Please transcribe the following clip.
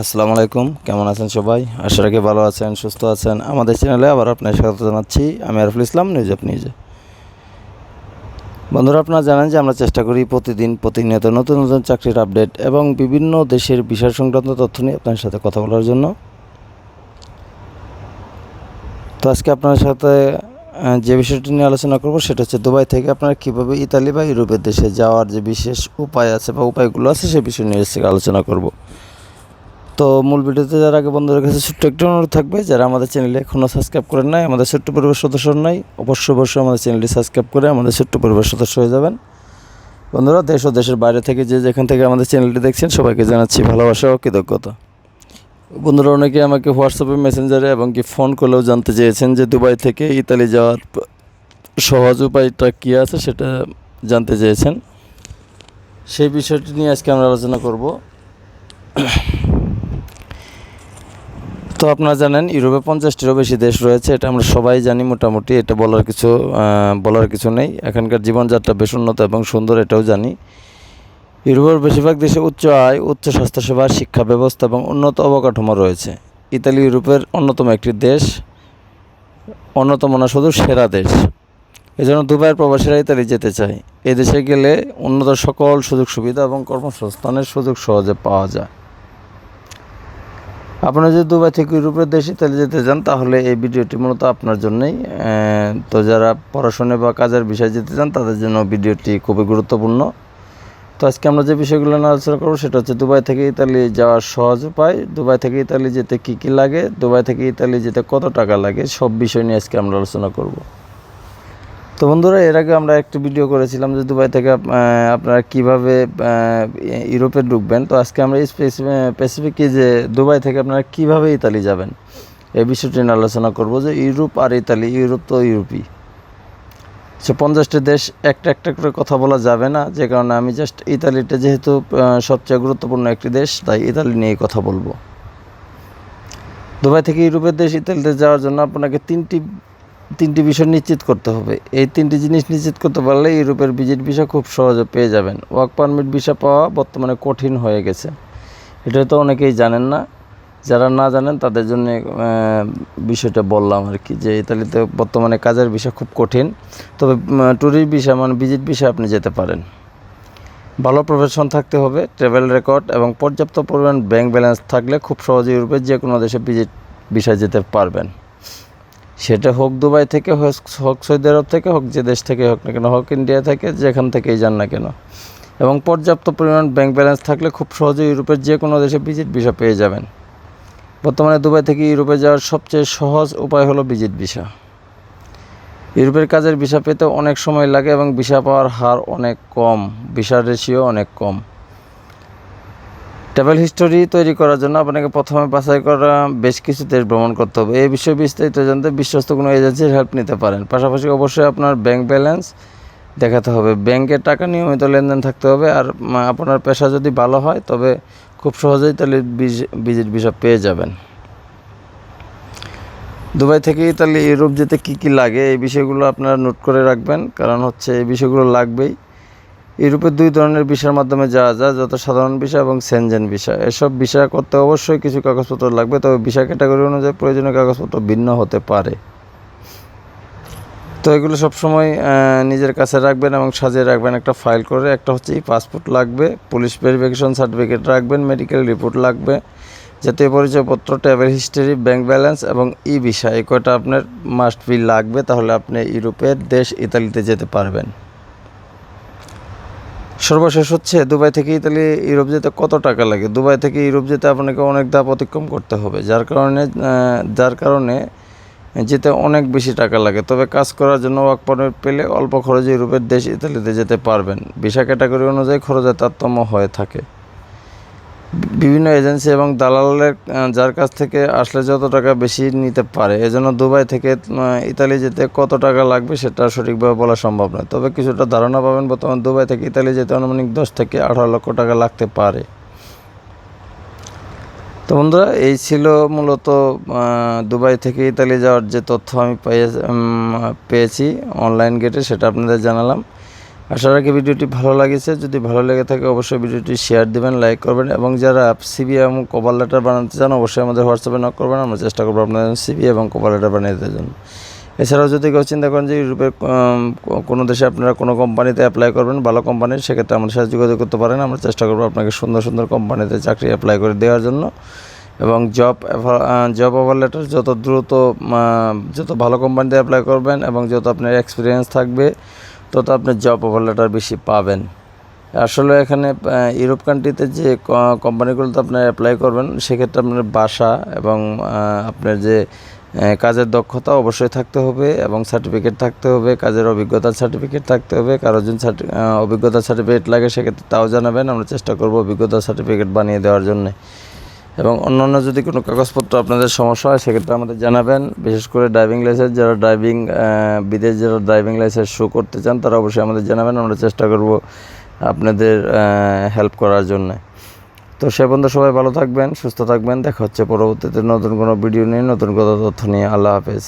আসসালামু আলাইকুম, কেমন আছেন সবাই? আশা রাখি ভালো আছেন, সুস্থ আছেন। আমাদের চ্যানেলে আবার আপনার স্বাগত জানাচ্ছি। আমি আরফুল ইসলাম নিউজ অফ নিউজে বন্ধুরা, আপনারা জানেন যে আমরা চেষ্টা করি প্রতিদিন প্রতিনিয়ত নতুন নতুন চাকরির আপডেট এবং বিভিন্ন দেশের বিষয় সংক্রান্ত তথ্য নিয়ে আপনার সাথে কথা বলার জন্য। তো আজকে আপনার সাথে যে বিষয়টি নিয়ে আলোচনা করব সেটা হচ্ছে দুবাই থেকে আপনারা কীভাবে ইতালি বা ইউরোপের দেশে যাওয়ার যে বিশেষ উপায় আছে বা উপায়গুলো আছে সে বিষয় নিয়ে আলোচনা করব। তো মূল ভিডিওতে যারা আগে বন্ধুদের কাছে ছোট্ট একটু অনুরোধ থাকবে, যারা আমাদের চ্যানেলে এখনও সাবস্ক্রাইব করেন নাই, আমাদের ছোট্ট পরিবার সদস্য নাই, অবশ্যই অবশ্যই আমাদের চ্যানেলটি সাবস্ক্রাইব করে আমাদের ছোট্ট পরিবার সদস্য হয়ে যাবেন। বন্ধুরা, দেশ ও দেশের বাইরে থেকে যে যেখান থেকে আমাদের চ্যানেলটি দেখছেন, সবাইকে জানাচ্ছি ভালোবাসা ও কৃতজ্ঞতা। বন্ধুরা, অনেকে আমাকে হোয়াটসঅ্যাপে মেসেঞ্জারে এবং কি ফোন করলেও জানতে চেয়েছেন যে দুবাই থেকে ইতালি যাওয়ার সহজ উপায়টা কী আছে সেটা জানতে চেয়েছেন। সেই বিষয়টি নিয়ে আজকে আমরা আলোচনা করব। তো আপনারা জানেন, ইউরোপে পঞ্চাশটিরও বেশি দেশ রয়েছে, এটা আমরা সবাই জানি মোটামুটি, এটা বলার কিছু বলার কিছু নেই। এখানকার জীবনযাত্রা বেশ উন্নত এবং সুন্দর, এটাও জানি। ইউরোপের বেশিরভাগ দেশে উচ্চ আয়, উচ্চ স্বাস্থ্যসেবা, শিক্ষা ব্যবস্থা এবং উন্নত অবকাঠামো রয়েছে। ইতালি ইউরোপের অন্যতম একটি দেশ, অন্যতম না শুধু সেরা দেশ। এজন্য দুবাইয়ের প্রবাসীরা ইতালি যেতে চায়। এই দেশে গেলে উন্নত সকল সুযোগ সুবিধা এবং কর্মসংস্থানের সুযোগ সহজে পাওয়া যায়। আপনি যদি দুবাই থেকে ইউরোপের দেশ ইতালি যেতে চান, তাহলে এই ভিডিওটি মূলত আপনার জন্যই। তো যারা পড়াশোনা বা কাজের বিষয়ে যেতে চান, তাদের জন্য ভিডিওটি খুবই গুরুত্বপূর্ণ। তো আজকে আমরা যে বিষয়গুলো নিয়ে আলোচনা করব, সেটা হচ্ছে দুবাই থেকে ইতালি যাওয়ার সহজ উপায়। দুবাই থেকে ইতালি যেতে কী কী লাগে? দুবাই থেকে ইতালি যেতে কত টাকা লাগে? সব বিষয় নিয়ে আজকে আমরা আলোচনা করব। তো বন্ধুরা, এর আগে আমরা একটি ভিডিও করেছিলাম যে দুবাই থেকে আপনারা কীভাবে ইউরোপে ঢুকবেন। তো আজকে আমরা স্পেসিফিক যে দুবাই থেকে আপনারা কীভাবে ইতালি যাবেন, এই বিষয়টি নিয়ে আলোচনা করব যে ইউরোপ আর ইতালি, ইউরোপ তো ইউরোপই। সে পঞ্চাশটি দেশ, একটা একটা করে কথা বলা যাবে না, যে কারণে আমি জাস্ট ইতালিটা যেহেতু সবচেয়ে গুরুত্বপূর্ণ একটি দেশ, তাই ইতালি নিয়েই কথা বলব। দুবাই থেকে ইউরোপের দেশ ইতালিতে যাওয়ার জন্য আপনাকে তিনটি তিনটি বিষয় নিশ্চিত করতে হবে। এই তিনটি জিনিস নিশ্চিত করতে পারলে ইউরোপের ভিজিট ভিসা খুব সহজে পেয়ে যাবেন। ওয়ার্ক পারমিট ভিসা পাওয়া বর্তমানে কঠিন হয়ে গেছে। এটা তো অনেকেই জানেন না। যারা না জানেন, তাদের জন্য বিষয়টা বললাম আর কি যে ইতালিতে বর্তমানে কাজের ভিসা খুব কঠিন। তবে ট্যুরিস্ট ভিসা মানে ভিজিট ভিসা আপনি যেতে পারেন। ভালো প্রফেশন থাকতে হবে ট্রাভেল রেকর্ড এবং পর্যাপ্ত পরিমাণ ব্যাংক ব্যালেন্স থাকলে খুব সহজে ইউরোপের যে কোনো দেশে ভিজিট ভিসায় যেতে পারবেন। সেটা হোক দুবাই থেকে হোক সৌদি আরব থেকে হোক, যে দেশ থেকে হোক না কেন, হোক ইন্ডিয়া থেকে, যেখান থেকেই যান না কেন। এবং পর্যাপ্ত পরিমাণ ব্যাংক ব্যালেন্স থাকলে খুব সহজে ইউরোপের যে কোনো দেশে ভিজিট ভিসা পেয়ে যাবেন। বর্তমানে দুবাই থেকে ইউরোপে যাওয়ার সবচেয়ে সহজ উপায় হলো ভিজিট ভিসা ইউরোপের কাজের ভিসা পেতে অনেক সময় লাগে এবং ভিসা পাওয়ার হার অনেক কম ভিসার রেশিও অনেক কম। ট্রাভেল হিস্টোরি তৈরি করার জন্য আপনাকে প্রথমে বাছাই করা বেশ কিছু দেশ ভ্রমণ করতে হবে। এই বিষয়ে বিস্তারিত জানতে বিশ্বস্ত কোনো এজেন্সির হেল্প নিতে পারেন। পাশাপাশি অবশ্যই আপনার ব্যাংক ব্যালেন্স দেখাতে হবে। ব্যাংকের টাকা নিয়মিত লেনদেন থাকতে হবে আর আপনার পেশা যদি ভালো হয়, তবে খুব সহজেই তাহলে ভিজিট ভিসা পেয়ে যাবেন। দুবাই থেকে তাহলে ইউরোপ যেতে কী কী লাগে এই বিষয়গুলো আপনারা নোট করে রাখবেন। কারণ হচ্ছে এই বিষয়গুলো লাগবেই। ইউরোপের দুই ধরনের ভিসার মাধ্যমে যাওয়া যায়, যত সাধারণ ভিসা এবং সেনজেন ভিসা এসব ভিসা করতে অবশ্যই কিছু কাগজপত্র লাগবে, তবে ভিসা ক্যাটাগরি অনুযায়ী প্রয়োজনীয় কাগজপত্র ভিন্ন হতে পারে। তো এগুলো সবসময় নিজের কাছে রাখবেন এবং সাজিয়ে রাখবেন একটা ফাইল করে। একটা হচ্ছে পাসপোর্ট লাগবে, পুলিশ ভেরিফিকেশন সার্টিফিকেট রাখবেন, মেডিকেল রিপোর্ট লাগবে, জাতীয় পরিচয়পত্র ট্রাভেল হিস্টোরি, ব্যাংক ব্যালেন্স এবং ই ভিসা এই কয়টা আপনার মাস্ট বি লাগবে, তাহলে আপনি ইউরোপের দেশ ইতালিতে যেতে পারবেন। সর্বশেষ হচ্ছে দুবাই থেকে ইতালি, ইউরোপ যেতে কত টাকা লাগে? দুবাই থেকে ইউরোপ যেতে আপনাকে অনেক ধাপ অতিক্রম করতে হবে, যার কারণে যার কারণে যেতে অনেক বেশি টাকা লাগে। তবে কাজ করার জন্য ওয়ার্ক পারমিট পেলে অল্প খরচে ইউরোপের দেশ ইতালিতে যেতে পারবেন। ভিসা ক্যাটাগরি অনুযায়ী খরচের তারতম্য হয়ে থাকে। বিভিন্ন এজেন্সি এবং দালালের যার কাছ থেকে আসলে যত টাকা বেশি নিতে পারে, এজন্য দুবাই থেকে ইতালি যেতে কত টাকা লাগবে সেটা সঠিকভাবে বলা সম্ভব নয়। তবে কিছুটা ধারণা পাবেন, বর্তমান দুবাই থেকে ইতালি যেতে আনুমানিক দশ থেকে আঠারো লক্ষ টাকা লাগতে পারে। তো বন্ধুরা, এই ছিল মূলত দুবাই থেকে ইতালি যাওয়ার যে তথ্য আমি পেয়ে পেয়েছি অনলাইন গেটে, সেটা আপনাদের জানালাম। আশা রাখি ভিডিওটি ভালো লাগেছে। যদি ভালো লেগে থাকে, অবশ্যই ভিডিওটি শেয়ার দেবেন লাইক করবেন এবং যারা সিবি এবং কভার লেটার বানাতে চান, অবশ্যই আমাদের হোয়াটসঅ্যাপে নক করবেন। আমরা চেষ্টা করব আপনাদের সিবি এবং কভার লেটার বানিয়ে দেওয়ার জন্য। এছাড়াও যদি কেউ চিন্তা করেন যে ইউরোপের কোনো দেশে আপনারা কোনো কোম্পানিতে অ্যাপ্লাই করবেন, ভালো কোম্পানির সেক্ষেত্রে আমাদের সাথে যোগাযোগ করতে পারেন। আমরা চেষ্টা করব আপনাকে সুন্দর সুন্দর কোম্পানিতে চাকরি অ্যাপ্লাই করে দেওয়ার জন্য। এবং জব জব অফার লেটার যত দ্রুত যত ভালো কোম্পানিতে অ্যাপ্লাই করবেন এবং যত আপনার এক্সপিরিয়েন্স থাকবে তত আপনি জব অফার বেশি পাবেন। আসলে এখানে ইউরোপ কান্ট্রিতে যে কোম্পানিগুলোতে আপনার অ্যাপ্লাই করবেন, সেক্ষেত্রে আপনার বাসা এবং আপনার যে কাজের দক্ষতা অবশ্যই থাকতে হবে এবং সার্টিফিকেট থাকতে হবে, কাজের অভিজ্ঞতার সার্টিফিকেট থাকতে হবে, কারও যদি অভিজ্ঞতার সার্টিফিকেট লাগে, সেক্ষেত্রে তাও জানাবেন, আমরা চেষ্টা করব অভিজ্ঞতার সার্টিফিকেট বানিয়ে দেওয়ার জন্য। এবং অন্যান্য যদি কোনো কাগজপত্র আপনাদের সমস্যা হয়, সেক্ষেত্রে আমাদের জানাবেন। বিশেষ করে ড্রাইভিং লাইসেন্স যারা ড্রাইভিং বিদেশ যারা ড্রাইভিং লাইসেন্স শো করতে চান, তারা অবশ্যই আমাদের জানাবেন। আমরা চেষ্টা করব আপনাদের হেল্প করার জন্য। তো সে বন্ধু সবাই ভালো থাকবেন, সুস্থ থাকবেন। দেখা হচ্ছে পরবর্তীতে নতুন কোনো ভিডিও নিয়ে, নতুন কোনো তথ্য নিয়ে। আল্লাহ হাফেজ।